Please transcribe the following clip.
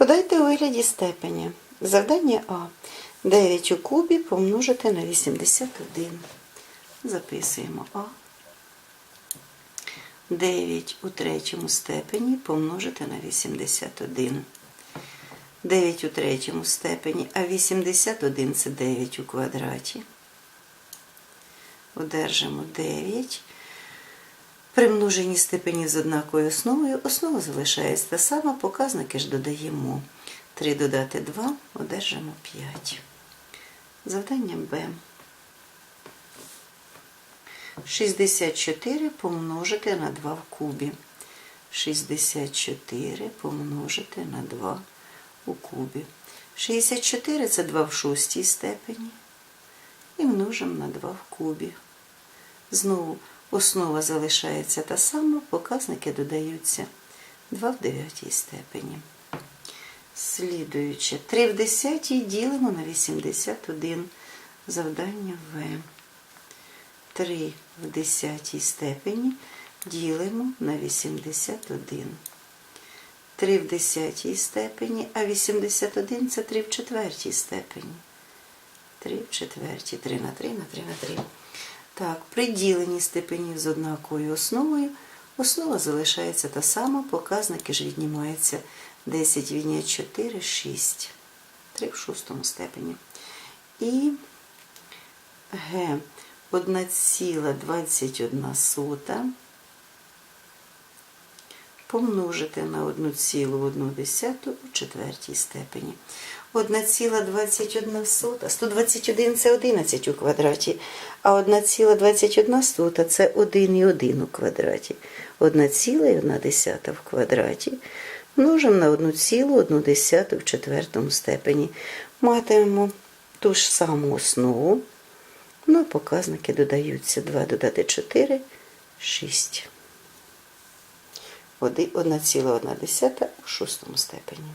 Подайте у вигляді степені. Завдання А. 9 у кубі помножити на 81. Записуємо А. 9 у третьому степені помножити на 81. 9 у третьому степені, а 81 це 9 у квадраті. Одержимо 9. При множенні степенів з однаковою основою основа залишається та сама, показники ж додаємо. 3 додати 2, одержимо 5. Завдання Б. 64 помножити на 2 в кубі. 64 помножити на 2 у кубі. 64 це 2 в шостій степені. І множимо на 2 в кубі. Знову основа залишається та сама, показники додаються 2 в дев'ятій степені. Слідуюче, 3 в 10 ділимо на 81. Завдання В. 3 в 10 степені ділимо на 81. 3 в 10 степені, а 81 це 3 в четвертій степені. 3 в четвертій, 3 на 3 на 3 на 3. Так, при діленні степенів з однаковою основою основа залишається та сама, показники ж віднімаються 10 відняти 4, 6. 3 в шостому степені. І Г 1,21 сота помножити на 1,1 у четвертій степені. 1,21 121 це 11 у квадраті, а 1,21 це 1,1 у квадраті. 1,1 в квадраті множимо на 1,1 в четвертому степені. Матимемо ту ж саму основу. Ну, показники додаються 2 додати 4, 6. 1,1 у шостому степені.